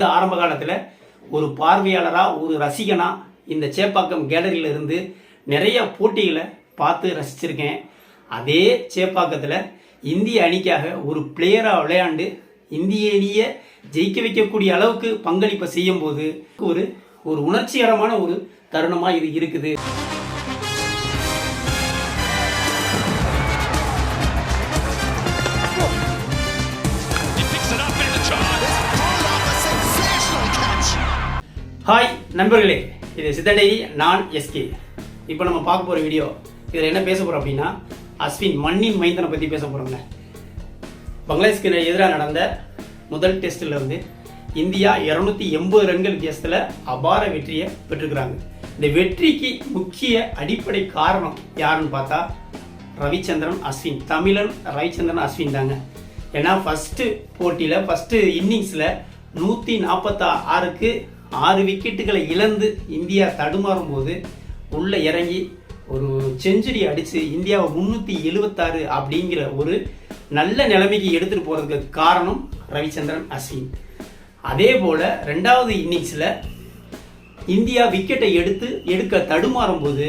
இந்த ஆரம்ப காலத்தில் ஒரு பார்வையாளராக ஒரு ரசிகனா இந்த சேப்பாக்கம் கேலரியில இருந்து நிறைய போட்டிகளை பார்த்து ரசிச்சிருக்கேன். அதே சேப்பாக்கத்தில் இந்திய அணிக்காக ஒரு பிளேயராக விளையாண்டு இந்திய அணியை ஜெயிக்க வைக்கக்கூடிய அளவுக்கு பங்களிப்பை செய்யும்போது ஒரு ஒரு உணர்ச்சிகரமான ஒரு தருணமாக இது இருக்குது. ஹாய் நண்பர்களே. இது சித்தடை நான் எஸ்கே இப்போ நம்ம பார்க்க போகிற வீடியோ இதில் என்ன பேச போகிறோம் அப்படின்னா அஸ்வின் மண்ணின் மைந்தனை பற்றி பேச போகிறோங்க பங்களாதேஷ்க்கு எதிராக நடந்த முதல் டெஸ்ட்டில் இருந்து இந்தியா இரநூத்தி எண்பது ரன்கள் வித்தியாசத்தில் அபார வெற்றியை பெற்றுக்கிறாங்க இந்த வெற்றிக்கு முக்கிய அடிப்படை காரணம் யாருன்னு பார்த்தா ரவிச்சந்திரன் அஸ்வின். தமிழன் ரவிச்சந்திரன் அஸ்வின் தாங்க. ஏன்னா ஃபஸ்ட்டு போட்டியில் ஃபஸ்ட்டு இன்னிங்ஸில் நூற்றி நாற்பத்தா ஆறுக்கு ஆறு விக்கெட்டுகளை இழந்து இந்தியா தடுமாறும் போது உள்ளே இறங்கி ஒரு செஞ்சுரி அடித்து இந்தியாவை முந்நூற்றி எழுபத்தாறு அப்படிங்கிற ஒரு நல்ல நிலைமைக்கு எடுத்துகிட்டு போகிறதுக்கு காரணம் ரவிச்சந்திரன் அஸ்வின். அதே போல் ரெண்டாவது இன்னிங்ஸில் இந்தியா விக்கெட்டை எடுத்து எடுக்க தடுமாறும் போது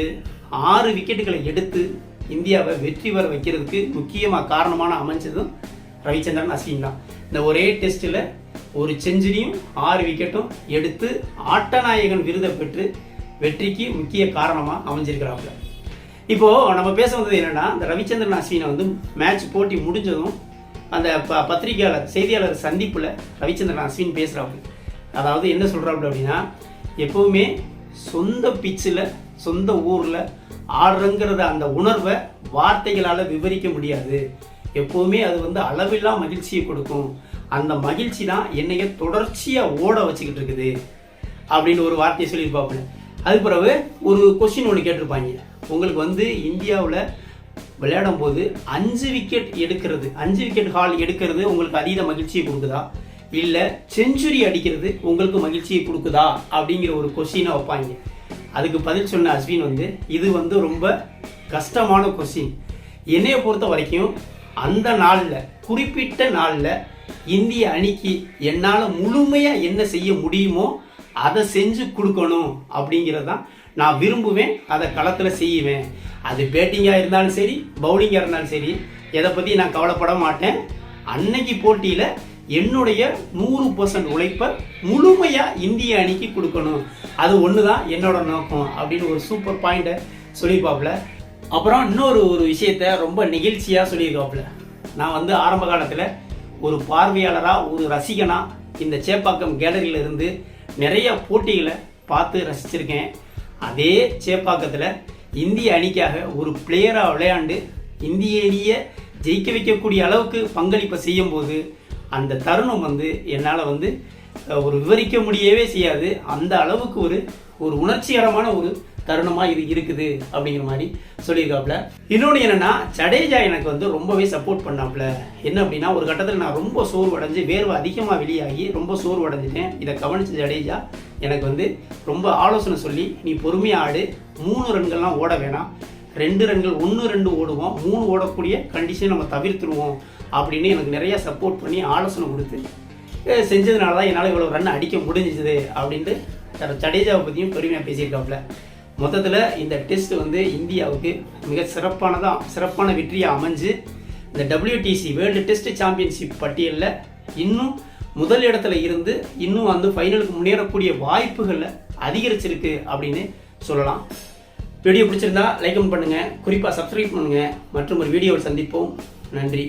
ஆறு விக்கெட்டுகளை எடுத்து இந்தியாவை வெற்றி பெற வைக்கிறதுக்கு முக்கியமாக காரணமான அமைஞ்சதும் ரவிச்சந்திரன் அஸ்வின் தான். இந்த ஒரே டெஸ்ட்டில் ஒரு செஞ்சுரியும் ஆறு விக்கெட்டும் எடுத்து ஆட்டநாயகன் விருதை பெற்று வெற்றிக்கு முக்கிய காரணமாக அமைஞ்சிருக்கிறாங்க இப்போது நம்ம பேச வந்தது என்னென்னா இந்த ரவிச்சந்திரன் அஸ்வினை வந்து மேட்ச் போட்டி முடிஞ்சதும் அந்த ப பத்திரிகையாளர் செய்தியாளர் சந்திப்பில் ரவிச்சந்திரன் அஸ்வின் பேசுகிறாங்க அதாவது என்ன சொல்கிறாப்புல அப்படின்னா எப்போவுமே சொந்த பிச்சில் சொந்த ஊரில் ஆடுறங்கிறத அந்த உணர்வை வார்த்தைகளால் விவரிக்க முடியாது. எப்போவுமே அது வந்து அளவில்லா மகிழ்ச்சியை கொடுக்கும். அந்த மகிழ்ச்சி தான் என்னைய தொடர்ச்சியாக ஓட வச்சுக்கிட்டு இருக்குது. அப்படின்னு ஒரு வார்த்தையை சொல்லியிருப்பாப்புல அது பிறகு ஒரு கொஸ்டின் ஒன்று கேட்டிருப்பாங்க. உங்களுக்கு வந்து இந்தியாவில் விளையாடும் போது அஞ்சு விக்கெட் எடுக்கிறது அஞ்சு விக்கெட் ஹால் எடுக்கிறது உங்களுக்கு அதீத மகிழ்ச்சியை கொடுக்குதா? இல்லை செஞ்சுரி அடிக்கிறது உங்களுக்கு மகிழ்ச்சியை கொடுக்குதா? அப்படிங்கிற ஒரு கொஸ்டினை வைப்பாங்க. அதுக்கு பதில் சொன்ன அஸ்வின் வந்து இது வந்து ரொம்ப கஷ்டமான கொஸ்டின் என்னையை பொறுத்த வரைக்கும் அந்த நாளில் குறிப்பிட்ட நாளில் இந்திய அணிக்கு என்னால் முழுமையாக என்ன செய்ய முடியுமோ அதை செஞ்சு கொடுக்கணும் அப்படிங்கிறதான் நான் விரும்புவேன். அதை களத்தில் செய்வேன். அது பேட்டிங்காக இருந்தாலும் சரி பவுலிங்காக இருந்தாலும் சரி எதை பற்றி நான் கவலைப்பட மாட்டேன். அன்னைக்கு போட்டியில் என்னுடைய நூறு பர்சன்ட் உழைப்பை முழுமையாக இந்திய அணிக்கு கொடுக்கணும். அது ஒன்று தான் என்னோட நோக்கம் அப்படின்னு ஒரு சூப்பர் பாயிண்ட்டை சொல்லியிருப்பாப்புல. அப்புறம் இன்னொரு ஒரு விஷயத்த ரொம்ப நெகிழ்ச்சியாக சொல்லியிருக்காப்புல. நான் வந்து ஆரம்ப காலத்தில் ஒரு பார்வையாளராக ஒரு ரசிகனாக இந்த சேப்பாக்கம் கேலரியில் இருந்து நிறைய போட்டிகளை பார்த்து ரசிச்சிருக்கேன். அதே சேப்பாக்கத்தில் இந்திய அணிக்காக ஒரு பிளேயராக விளையாண்டு இந்திய அணியை ஜெயிக்க வைக்கக்கூடிய அளவுக்கு பங்களிப்பை செய்யும்போது அந்த தருணம் வந்து என்னால் வந்து ஒரு விவரிக்க முடியவே செய்யாது. அந்த அளவுக்கு ஒரு ஒரு உணர்ச்சிகரமான ஒரு தருணமாக இது இருக்குது அப்படிங்கிற மாதிரி சொல்லியிருக்காப்புல. இன்னொன்று என்னென்னா ஜடேஜா எனக்கு வந்து ரொம்பவே சப்போர்ட் பண்ணாப்புல. என்ன அப்படின்னா ஒரு கட்டத்தில் நான் ரொம்ப சோர்வடைஞ்சு வேர்வை அதிகமாக வெளியாகி ரொம்ப சோர்வடைஞ்சிட்டேன். இதை கவனித்த ஜடேஜா எனக்கு வந்து ரொம்ப ஆலோசனை சொல்லி நீ பொறுமையாக ஆடு. மூணு ரன்கள்லாம் ஓட வேணாம். ரெண்டு ரன்கள் ஒன்று ரெண்டு ஓடுவோம். மூணு ஓடக்கூடிய கண்டிஷன் நம்ம தவிர்த்துருவோம். அப்படின்னு எனக்கு நிறையா சப்போர்ட் பண்ணி ஆலோசனை கொடுத்து செஞ்சதுனால தான் என்னால் இவ்வளோ ரன் அடிக்க முடிஞ்சுது. அப்படின்ட்டு ஜடேஜாவை பற்றியும் பெருமையாக பேசியிருக்காப்புல. மொத்தத்தில் இந்த டெஸ்ட் வந்து இந்தியாவுக்கு மிக சிறப்பானதாக சிறப்பான வெற்றியாக அமைஞ்சு இந்த டபிள்யூடிசி வேர்ல்டு டெஸ்ட் சாம்பியன்ஷிப் பட்டியலில் இன்னும் முதல் இடத்துல இருந்து இன்னும் வந்து ஃபைனலுக்கு முன்னேறக்கூடிய வாய்ப்புகளில் அதிகரிச்சிருக்கு அப்படின்னு சொல்லலாம். வீடியோ பிடிச்சிருந்தா லைக் பண்ணுங்கள் குறிப்பாக சப்ஸ்கிரைப் பண்ணுங்கள் மற்றும் ஒரு வீடியோவில் சந்திப்போம். நன்றி.